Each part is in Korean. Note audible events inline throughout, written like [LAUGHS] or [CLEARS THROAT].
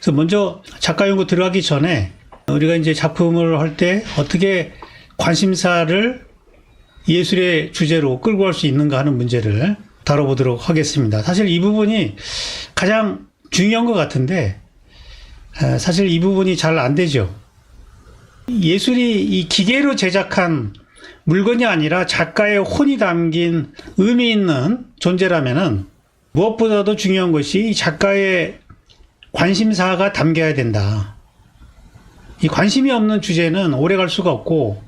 그래서 먼저 작가 연구 들어가기 전에 우리가 이제 작품을 할 때 어떻게 관심사를 예술의 주제로 끌고 갈 수 있는가 하는 문제를 다뤄보도록 하겠습니다. 사실 이 부분이 가장 중요한 것 같은데 에, 사실 이 부분이 잘 안 되죠. 예술이 이 기계로 제작한 물건이 아니라 작가의 혼이 담긴 의미 있는 존재라면은 무엇보다도 중요한 것이 이 작가의 관심사가 담겨야 된다. 이 관심이 없는 주제는 오래 갈 수가 없고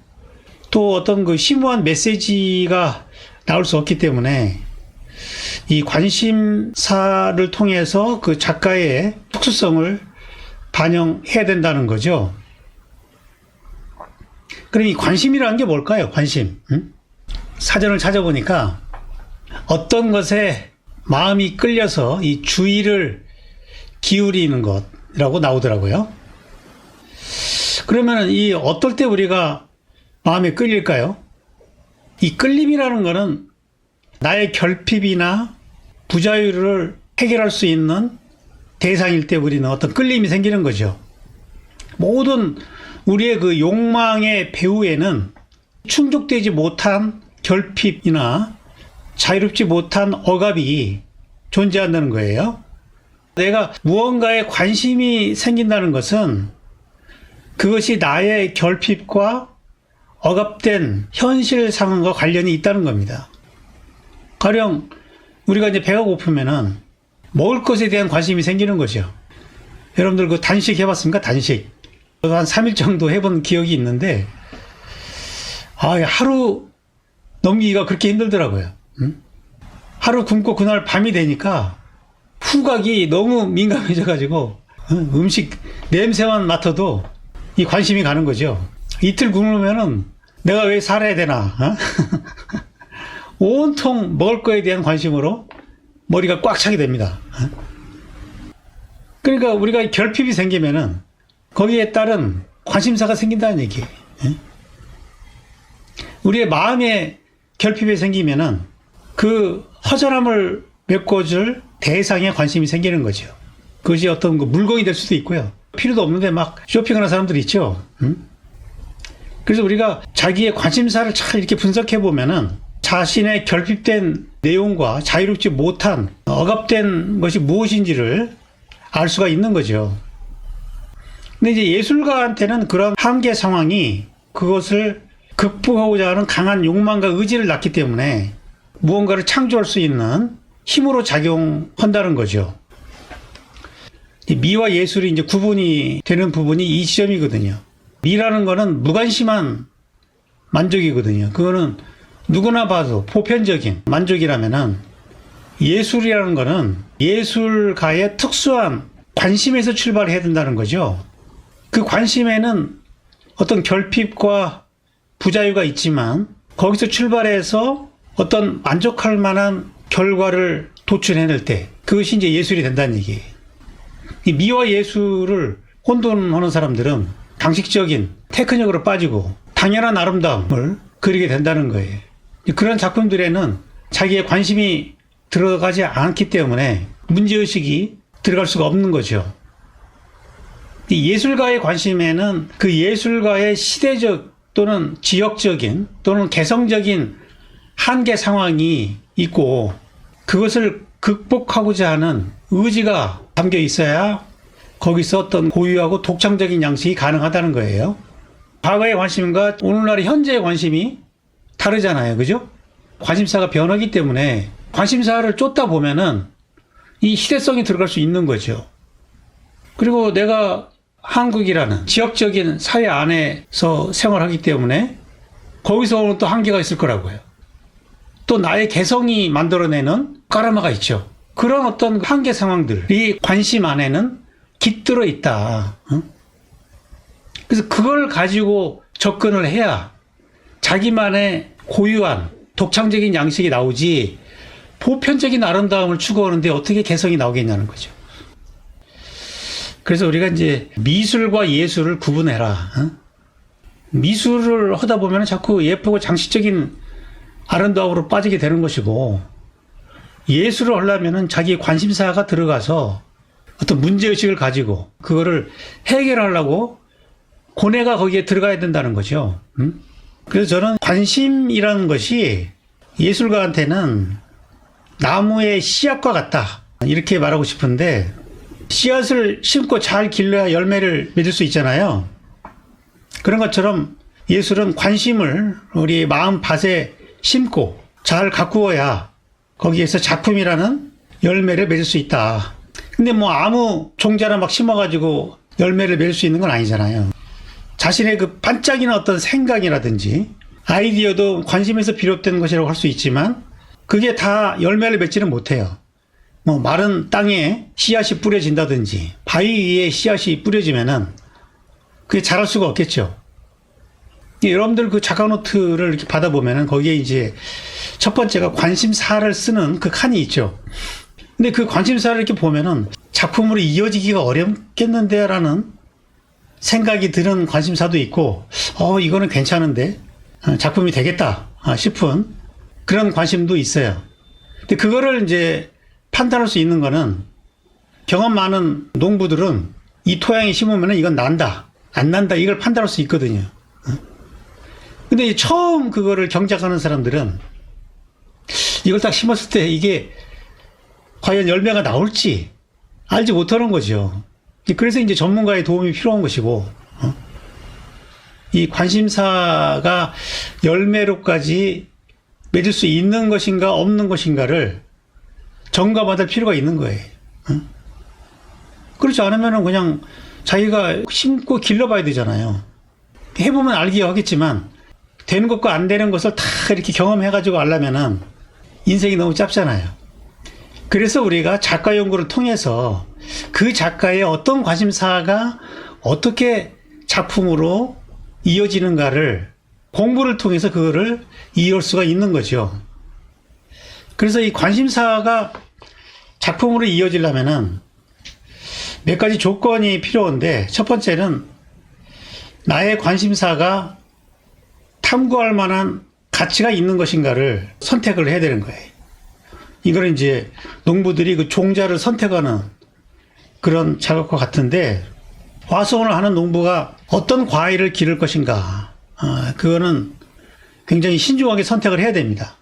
또 어떤 그 심오한 메시지가 나올 수 없기 때문에 이 관심사를 통해서 그 작가의 특수성을 반영해야 된다는 거죠. 그럼 이 관심이라는 게 뭘까요? 관심. 응? 사전을 찾아보니까 어떤 것에 마음이 끌려서 이 주의를 기울이는 것이라고 나오더라고요. 그러면 이 어떨 때 우리가 마음에 끌릴까요? 이 끌림이라는 거는 나의 결핍이나 부자유를 해결할 수 있는 대상일 때 우리는 어떤 끌림이 생기는 거죠. 모든 우리의 그 욕망의 배후에는 충족되지 못한 결핍이나 자유롭지 못한 억압이 존재한다는 거예요. 내가 무언가에 관심이 생긴다는 것은 그것이 나의 결핍과 억압된 현실 상황과 관련이 있다는 겁니다. 가령 우리가 이제 배가 고프면은 먹을 것에 대한 관심이 생기는 거죠. 여러분들 그 단식 해봤습니까? 단식. 한 3일 정도 해본 기억이 있는데, 아, 하루 넘기기가 그렇게 힘들더라고요. 응? 하루 굶고 그날 밤이 되니까 후각이 너무 민감해져가지고 응? 음식 냄새만 맡아도 이 관심이 가는 거죠. 이틀 굶으면은 내가 왜 살아야 되나? 어? [LAUGHS] 온통 먹을 거에 대한 관심으로 머리가 꽉 차게 됩니다. 어? 그러니까 우리가 결핍이 생기면은 거기에 따른 관심사가 생긴다는 얘기예요. 예? 우리의 마음에 결핍이 생기면은 그 허전함을 메꿔줄 대상에 관심이 생기는 거죠. 그것이 어떤 그 물건이 될 수도 있고요. 필요도 없는데 막 쇼핑하는 사람들이 있죠. 음? 그래서 우리가 자기의 관심사를 잘 이렇게 분석해 보면은 자신의 결핍된 내용과 자유롭지 못한 억압된 것이 무엇인지를 알 수가 있는 거죠. 근데 이제 예술가한테는 그런 한계 상황이 그것을 극복하고자 하는 강한 욕망과 의지를 낳기 때문에 무언가를 창조할 수 있는 힘으로 작용한다는 거죠. 이 미와 예술이 이제 구분이 되는 부분이 이 지점이거든요. 미라는 거는 무관심한 만족이거든요. 그거는 누구나 봐도 보편적인 만족이라면은 예술이라는 거는 예술가의 특수한 관심에서 출발해야 된다는 거죠. 그 관심에는 어떤 결핍과 부자유가 있지만 거기서 출발해서 어떤 만족할 만한 결과를 도출해낼 때 그것이 이제 예술이 된다는 얘기예요. 이 미와 예술을 혼돈하는 사람들은 상식적인 테크닉으로 빠지고 당연한 아름다움을 그리게 된다는 거예요. 그런 작품들에는 자기의 관심이 들어가지 않기 때문에 문제의식이 들어갈 수가 없는 거죠. 이 예술가의 관심에는 그 예술가의 시대적 또는 지역적인 또는 개성적인 한계 상황이 있고 그것을 극복하고자 하는 의지가 담겨 있어야 거기서 어떤 고유하고 독창적인 양식이 가능하다는 거예요. 과거의 관심과 오늘날의 현재의 관심이 다르잖아요. 그죠? 관심사가 변하기 때문에 관심사를 쫓다 보면은 이 희대성이 들어갈 수 있는 거죠. 그리고 내가 한국이라는 지역적인 사회 안에서 생활하기 때문에 거기서 오는 또 한계가 있을 거라고요. 또 나의 개성이 만들어내는 까라마가 있죠. 그런 어떤 한계 상황들이 관심 안에는 깃들어 있다. 응? 그래서 그걸 가지고 접근을 해야 자기만의 고유한 독창적인 양식이 나오지 보편적인 아름다움을 추구하는데 어떻게 개성이 나오겠냐는 거죠. 그래서 우리가 이제 미술과 예술을 구분해라. 어? 미술을 하다 보면 자꾸 예쁘고 장식적인 아름다움으로 빠지게 되는 것이고 예술을 하려면 자기 관심사가 들어가서 어떤 문제의식을 가지고 그거를 해결하려고 고뇌가 거기에 들어가야 된다는 거죠. 음? 그래서 저는 관심이라는 것이 예술가한테는 나무의 씨앗과 같다. 이렇게 말하고 싶은데 씨앗을 심고 잘 길러야 열매를 맺을 수 있잖아요. 그런 것처럼 예술은 관심을 우리 마음 밭에 심고 잘 가꾸어야 거기에서 작품이라는 열매를 맺을 수 있다. 근데 뭐 아무 종자나 막 심어가지고 열매를 맺을 수 있는 건 아니잖아요. 자신의 그 반짝이는 어떤 생각이라든지 아이디어도 관심에서 비롯된 것이라고 할 수 있지만 그게 다 열매를 맺지는 못해요. 뭐 마른 땅에 씨앗이 뿌려진다든지 바위 위에 씨앗이 뿌려지면은 그게 자랄 수가 없겠죠. 여러분들 그 작가 노트를 이렇게 받아보면은 거기에 이제 첫 번째가 관심사를 쓰는 그 칸이 있죠. 근데 그 관심사를 이렇게 보면은 작품으로 이어지기가 어렵겠는데라는 생각이 드는 관심사도 있고, 어, 이거는 괜찮은데, 어, 작품이 되겠다 아, 싶은 그런 관심도 있어요. 근데 그거를 이제 판단할 수 있는 거는 경험 많은 농부들은 이 토양에 심으면 이건 난다, 안 난다, 이걸 판단할 수 있거든요. 어? 근데 처음 그거를 경작하는 사람들은 이걸 딱 심었을 때 이게 과연 열매가 나올지 알지 못하는 거죠. 그래서 이제 전문가의 도움이 필요한 것이고, 어? 이 관심사가 열매로까지 맺을 수 있는 것인가 없는 것인가를 점검받을 필요가 있는 거예요. 어? 그렇지 않으면 그냥 자기가 심고 길러봐야 되잖아요. 해보면 알기 하겠지만, 되는 것과 안 되는 것을 다 이렇게 경험해가지고 알려면은 인생이 너무 짧잖아요. 그래서 우리가 작가 연구를 통해서 그 작가의 어떤 관심사가 어떻게 작품으로 이어지는가를 공부를 통해서 그거를 이해할 수가 있는 거죠. 그래서 이 관심사가 작품으로 이어지려면은 몇 가지 조건이 필요한데 첫 번째는 나의 관심사가 탐구할 만한 가치가 있는 것인가를 선택을 해야 되는 거예요. 이거는 이제 농부들이 그 종자를 선택하는 그런 작업과 같은데 화성을 하는 농부가 어떤 과일을 기를 것인가 아, 그거는 굉장히 신중하게 선택을 해야 됩니다.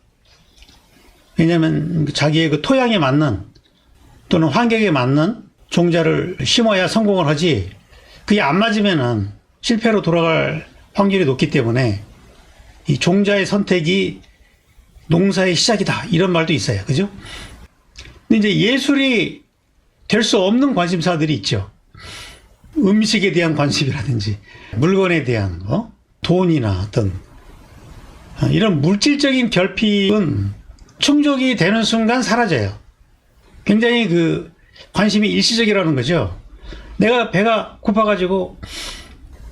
왜냐하면 자기의 그 토양에 맞는 또는 환경에 맞는 종자를 심어야 성공을 하지 그게 안 맞으면은 실패로 돌아갈 확률이 높기 때문에 이 종자의 선택이 농사의 시작이다. 이런 말도 있어요. 그죠? 근데 이제 예술이 될 수 없는 관심사들이 있죠. 음식에 대한 관심이라든지, 물건에 대한, 어? 돈이나 어떤, 어, 이런 물질적인 결핍은 충족이 되는 순간 사라져요. 굉장히 그 관심이 일시적이라는 거죠. 내가 배가 고파가지고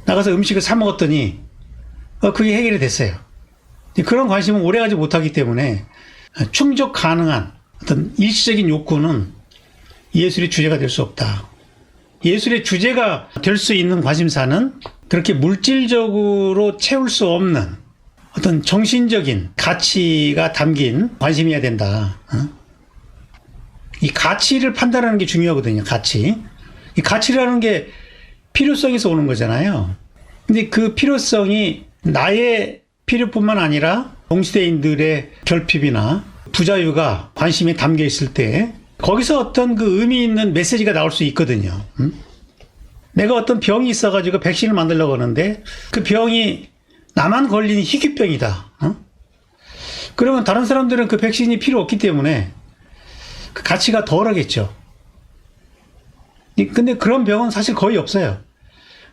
나가서 음식을 사 먹었더니, 어, 그게 해결이 됐어요. 그런 관심은 오래가지 못하기 때문에 충족 가능한 어떤 일시적인 욕구는 예술의 주제가 될 수 없다. 예술의 주제가 될 수 있는 관심사는 그렇게 물질적으로 채울 수 없는 어떤 정신적인 가치가 담긴 관심이어야 된다. 어? 이 가치를 판단하는 게 중요하거든요. 가치. 이 가치라는 게 필요성에서 오는 거잖아요. 근데 그 필요성이 나의 필요뿐만 아니라 동시대인들의 결핍이나 부자유가 관심이 담겨 있을 때 거기서 어떤 그 의미 있는 메시지가 나올 수 있거든요. 음? 내가 어떤 병이 있어가지고 백신을 만들려고 하는데 그 병이 나만 걸린 희귀병이다. 어? 그러면 다른 사람들은 그 백신이 필요 없기 때문에 그 가치가 덜하겠죠. 근데 그런 병은 사실 거의 없어요.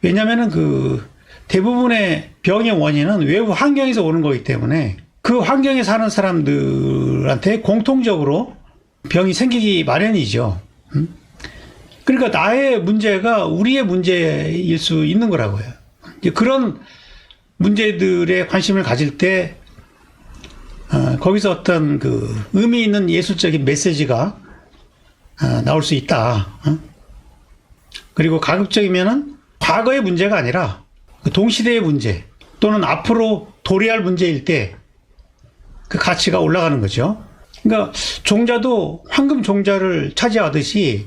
왜냐면은 그 대부분의 병의 원인은 외부 환경에서 오는 거기 때문에 그 환경에 사는 사람들한테 공통적으로 병이 생기기 마련이죠. 음? 그러니까 나의 문제가 우리의 문제일 수 있는 거라고요. 그런 문제들에 관심을 가질 때 어, 거기서 어떤 그 의미 있는 예술적인 메시지가 어, 나올 수 있다. 어? 그리고 가급적이면은 과거의 문제가 아니라 그 동시대의 문제 또는 앞으로 도래할 문제일 때 그 가치가 올라가는 거죠. 그러니까 종자도 황금 종자를 차지하듯이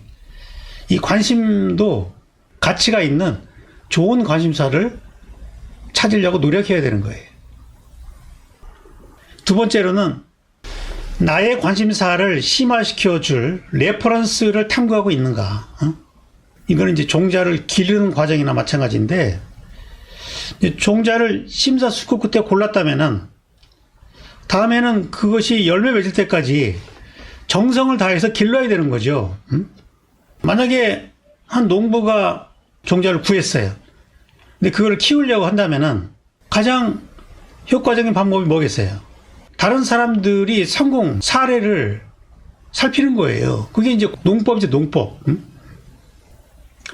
이 관심도 가치가 있는 좋은 관심사를 찾으려고 노력해야 되는 거예요. 두 번째로는 나의 관심사를 심화시켜 줄 레퍼런스를 탐구하고 있는가. 어? 이거는 이제 종자를 기르는 과정이나 마찬가지인데 종자를 심사숙고 끝에 골랐다면은 다음에는 그것이 열매 맺을 때까지 정성을 다해서 길러야 되는 거죠. 음? 만약에 한 농부가 종자를 구했어요. 근데 그걸 키우려고 한다면은 가장 효과적인 방법이 뭐겠어요? 다른 사람들이 성공 사례를 살피는 거예요. 그게 이제 농법이죠, 농법. 음?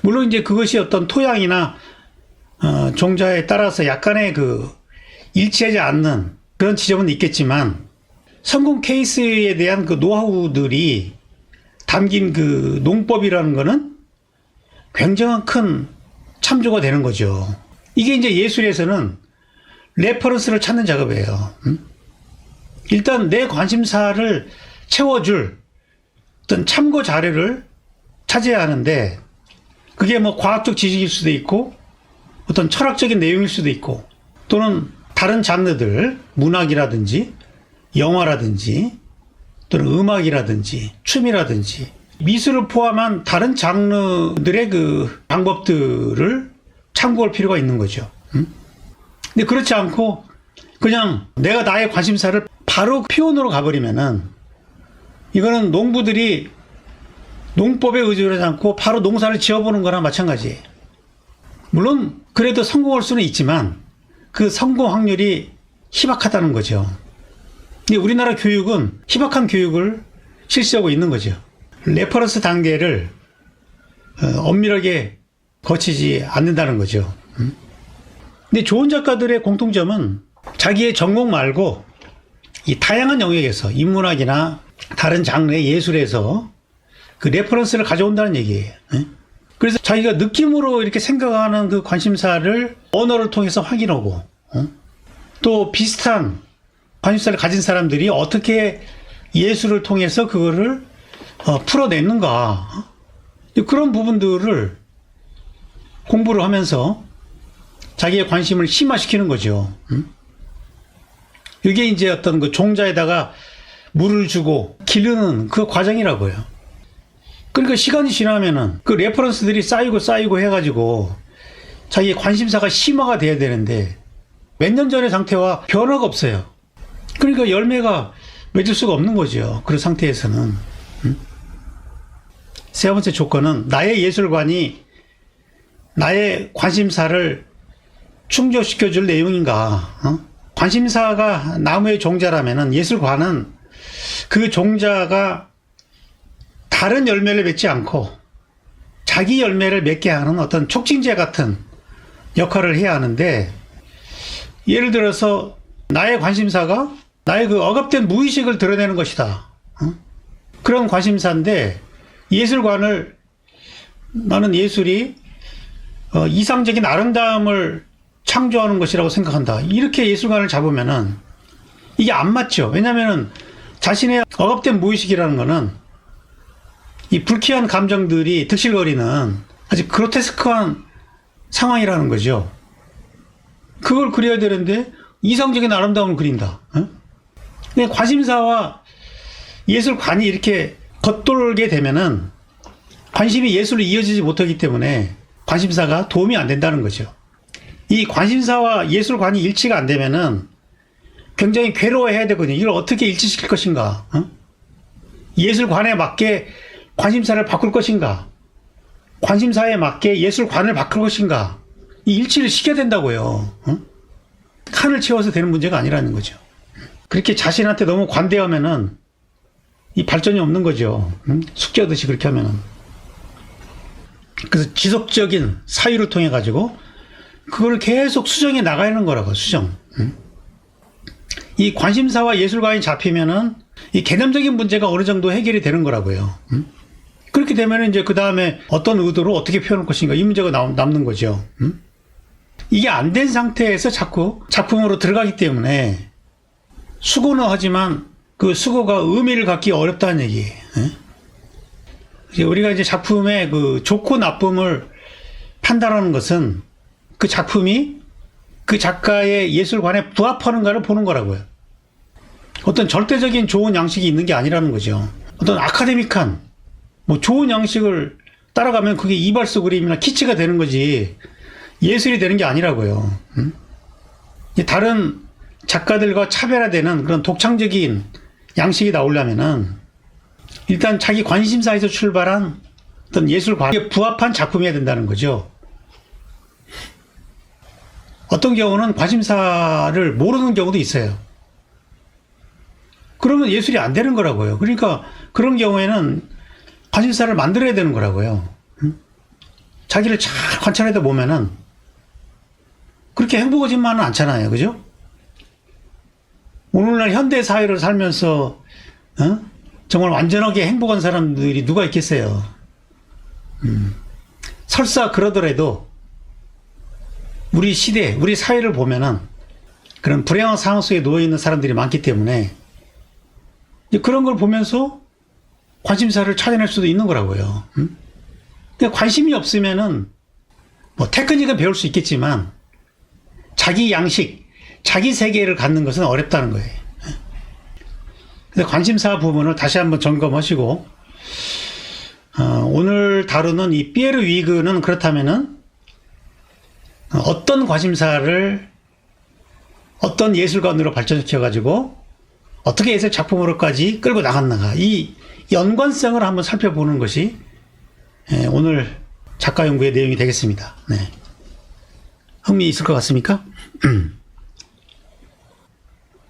물론 이제 그것이 어떤 토양이나 어, 종자에 따라서 약간의 그 일치하지 않는 그런 지점은 있겠지만 성공 케이스에 대한 그 노하우들이 담긴 그 농법이라는 거는 굉장한 큰 참조가 되는 거죠. 이게 이제 예술에서는 레퍼런스를 찾는 작업이에요. 음? 일단 내 관심사를 채워줄 어떤 참고 자료를 찾아야 하는데 그게 뭐 과학적 지식일 수도 있고 어떤 철학적인 내용일 수도 있고 또는 다른 장르들 문학이라든지 영화라든지 또는 음악이라든지 춤이라든지 미술을 포함한 다른 장르들의 그 방법들을 참고할 필요가 있는 거죠. 음? 근데 그렇지 않고 그냥 내가 나의 관심사를 바로 표현으로 가버리면은 이거는 농부들이 농법에 의존하지 않고 바로 농사를 지어보는 거나 마찬가지예요. 물론 그래도 성공할 수는 있지만 그 성공 확률이 희박하다는 거죠. 근데 우리나라 교육은 희박한 교육을 실시하고 있는 거죠. 레퍼런스 단계를 어, 엄밀하게 거치지 않는다는 거죠. 음? 근데 좋은 작가들의 공통점은 자기의 전공 말고 이 다양한 영역에서 인문학이나 다른 장르의 예술에서 그 레퍼런스를 가져온다는 얘기예요. 예? 그래서 자기가 느낌으로 이렇게 생각하는 그 관심사를 언어를 통해서 확인하고 어? 또 비슷한 관심사를 가진 사람들이 어떻게 예술을 통해서 그거를 어, 풀어내는가 어? 그런 부분들을 공부를 하면서 자기의 관심을 심화시키는 거죠. 음? 이게 이제 어떤 그 종자에다가 물을 주고 기르는 그 과정이라고요. 그러니까 시간이 지나면은 그 레퍼런스들이 쌓이고 쌓이고 해가지고 자기의 관심사가 심화가 돼야 되는데 몇 년 전의 상태와 변화가 없어요. 그러니까 열매가 맺을 수가 없는 거죠. 그런 상태에서는. 음? 세 번째 조건은 나의 예술관이 나의 관심사를 충족시켜 줄 내용인가. 어? 관심사가 나무의 종자라면은 예술관은 그 종자가 다른 열매를 맺지 않고 자기 열매를 맺게 하는 어떤 촉진제 같은 역할을 해야 하는데 예를 들어서 나의 관심사가 나의 그 억압된 무의식을 드러내는 것이다. 어? 그런 관심사인데 예술관을 나는 예술이 어, 이상적인 아름다움을 창조하는 것이라고 생각한다. 이렇게 예술관을 잡으면은 이게 안 맞죠. 왜냐면은 자신의 억압된 무의식이라는 거는 이 불쾌한 감정들이 득실거리는 아주 그로테스크한 상황이라는 거죠. 그걸 그려야 되는데 이상적인 아름다움을 그린다. 어? 관심사와 예술관이 이렇게 겉돌게 되면은 관심이 예술로 이어지지 못하기 때문에 관심사가 도움이 안 된다는 거죠. 이 관심사와 예술관이 일치가 안 되면은 굉장히 괴로워해야 되거든요. 이걸 어떻게 일치시킬 것인가? 어? 예술관에 맞게 관심사를 바꿀 것인가? 관심사에 맞게 예술관을 바꿀 것인가? 이 일치를 시켜야 된다고요. 어? 칸을 채워서 되는 문제가 아니라는 거죠. 그렇게 자신한테 너무 관대하면은 이 발전이 없는 거죠. 응? 숙제하듯이 그렇게 하면은. 그래서 지속적인 사유를 통해 가지고 그걸 계속 수정해 나가는 거라고 수정. 응? 이 관심사와 예술관이 잡히면은 이 개념적인 문제가 어느 정도 해결이 되는 거라고요. 응? 그렇게 되면 이제 그 다음에 어떤 의도로 어떻게 표현할 것인가 이 문제가 남, 남는 거죠. 응? 이게 안 된 상태에서 자꾸 작품으로 들어가기 때문에 수고는 하지만 그 수고가 의미를 갖기 어렵다는 얘기예요. 예? 이제 우리가 이제 작품의 그 좋고 나쁨을 판단하는 것은 그 작품이 그 작가의 예술관에 부합하는가를 보는 거라고요. 어떤 절대적인 좋은 양식이 있는 게 아니라는 거죠. 어떤 아카데믹한 뭐 좋은 양식을 따라가면 그게 이발소 그림이나 키치가 되는 거지 예술이 되는 게 아니라고요. 음? 이 다른 작가들과 차별화되는 그런 독창적인 양식이 나오려면은 일단 자기 관심사에서 출발한 어떤 예술관에 부합한 작품이어야 된다는 거죠. 어떤 경우는 관심사를 모르는 경우도 있어요. 그러면 예술이 안 되는 거라고요. 그러니까 그런 경우에는 관심사를 만들어야 되는 거라고요. 응? 자기를 잘 관찰하다 보면은 그렇게 행복하지만은 않잖아요. 그죠? 오늘날 현대 사회를 살면서 어? 정말 완전하게 행복한 사람들이 누가 있겠어요? 음. 설사 그러더라도 우리 시대, 우리 사회를 보면은 그런 불행한 상황 속에 놓여 있는 사람들이 많기 때문에 그런 걸 보면서 관심사를 찾아낼 수도 있는 거라고요. 음? 관심이 없으면은 뭐 테크닉은 배울 수 있겠지만 자기 양식, 자기 세계를 갖는 것은 어렵다는 거예요. 근데 관심사 부분을 다시 한번 점검하시고 어, 오늘 다루는 이 피에르 위그는 그렇다면은 어떤 관심사를 어떤 예술관으로 발전시켜 가지고 어떻게 예술 작품으로까지 끌고 나갔는가 이 연관성을 한번 살펴보는 것이 예, 오늘 작가 연구의 내용이 되겠습니다. 네. 흥미 있을 것 같습니까? [CLEARS THROAT]